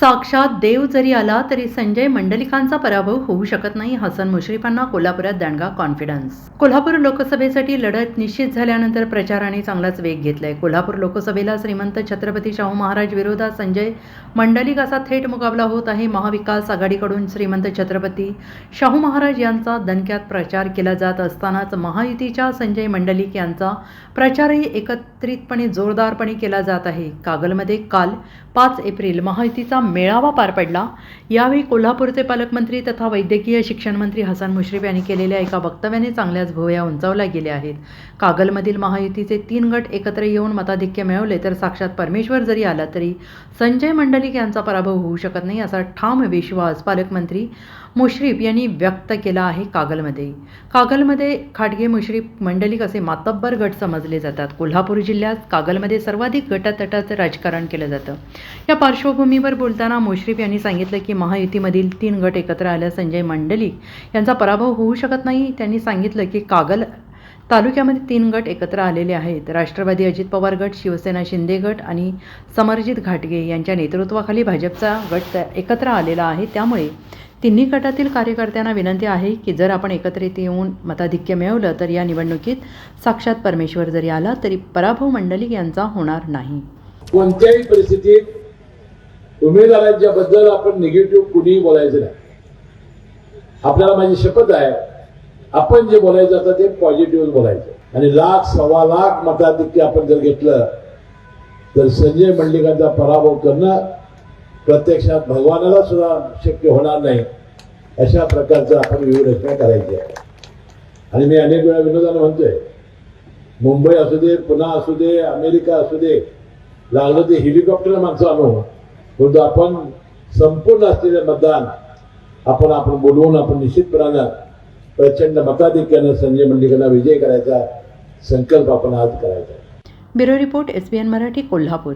साक्षात देव जरी आला तरी संजय मंडलिकांचा पराभव होऊ शकत नाही हसन मुश्रीफांना कोल्हापुरात दांडगा कॉन्फिडन्स कोल्हापूर लोकसभेसाठी लढत निश्चित झाल्यानंतर प्रचाराने चांगलाच वेग घेतलाय. कोल्हापूर लोकसभेला श्रीमंत छत्रपती शाहू महाराज विरोधात संजय मंडलिक असा थेट मुकाबला होत आहे. महाविकास आघाडीकडून श्रीमंत छत्रपती शाहू महाराज यांचा दणक्यात प्रचार केला जात असतानाच महायुतीच्या संजय मंडलिक यांचा प्रचारही एकत्रितपणे जोरदारपणे केला जात आहे. कागलमध्ये काल पाच एप्रिल महायुतीचा मेळावा पार पडला. यावेळी कोल्हापूरचे पालकमंत्री तथा वैद्यकीय शिक्षण मंत्री हसन मुश्रीफ यांनी केलेल्या एका वक्तव्याने चांगल्याच भुवया उंचावल्या गेल्या आहेत. कागलमधील महायुतीचे तीन गट एकत्र येऊन मताधिक्य मिळवले तर साक्षात परमेश्वर जरी आला तरी संजय मंडलिक यांचा पराभव होऊ शकत नाही असा ठाम विश्वास पालकमंत्री मुश्रीफ यांनी व्यक्त केला आहे कागलमध्ये. कागलमध्ये खाटगे मुश्रीफ मंडलिक असे मातब्बर गट समजले जातात. कोल्हापूर जिल्ह्यात कागलमध्ये सर्वाधिक गटातटाचं राजकारण केलं जातं. या पार्श्वभूमीवर बोलताना मुश्रीफ यांनी सांगितलं की महायुतीमधील तीन गट एकत्र आल्या संजय मंडलिक यांचा पराभव होऊ शकत नाही. त्यांनी सांगितलं की कागल तालुक्यामध्ये तीन गट एकत्र आलेले आहेत. राष्ट्रवादी अजित पवार गट शिवसेना शिंदे गट आणि समरजित घाटगे यांच्या नेतृत्वाखाली भाजपचा गट एकत्र आलेला आहे. त्यामुळे तिन्ही गटातील कार्यकर्त्यांना विनंती आहे की जर आपण एकत्रित येऊन मताधिक्य मिळवलं तर या निवडणुकीत साक्षात परमेश्वर जरी आला तरी पराभव मंडलिक यांचा होणार नाही. कोणत्याही परिस्थितीत उमेदवारांच्या बद्दल आपण निगेटिव्ह कुणीही बोलायचं नाही. आपल्याला माझी शपथ आहे आपण जे बोलायचं असतं ते पॉझिटिव्ह बोलायचं. आणि लाख सव्वा लाख मताधिक्य आपण जर घेतलं तर संजय मंडलिकांचा पराभव करणं प्रत्यक्षात भगवानाला सुद्धा शक्य होणार नाही. अशा प्रकारचं आपण व्यूहरचना करायची आहे. आणि मी अनेक वेळा विनोदानं म्हणतोय मुंबई असू दे पुन्हा असू दे अमेरिका असू दे लागलं ते हेलिकॉप्टर माणसं आणू. परंतु आपण संपूर्ण असलेले मतदान आपण आपण बोलवून आपण निश्चितपणानं प्रचंड मताधिक्यानं संजय मंडिकांना विजय करायचा संकल्प आपण आज करायचा bureau report S B N Marathi Kolhapur.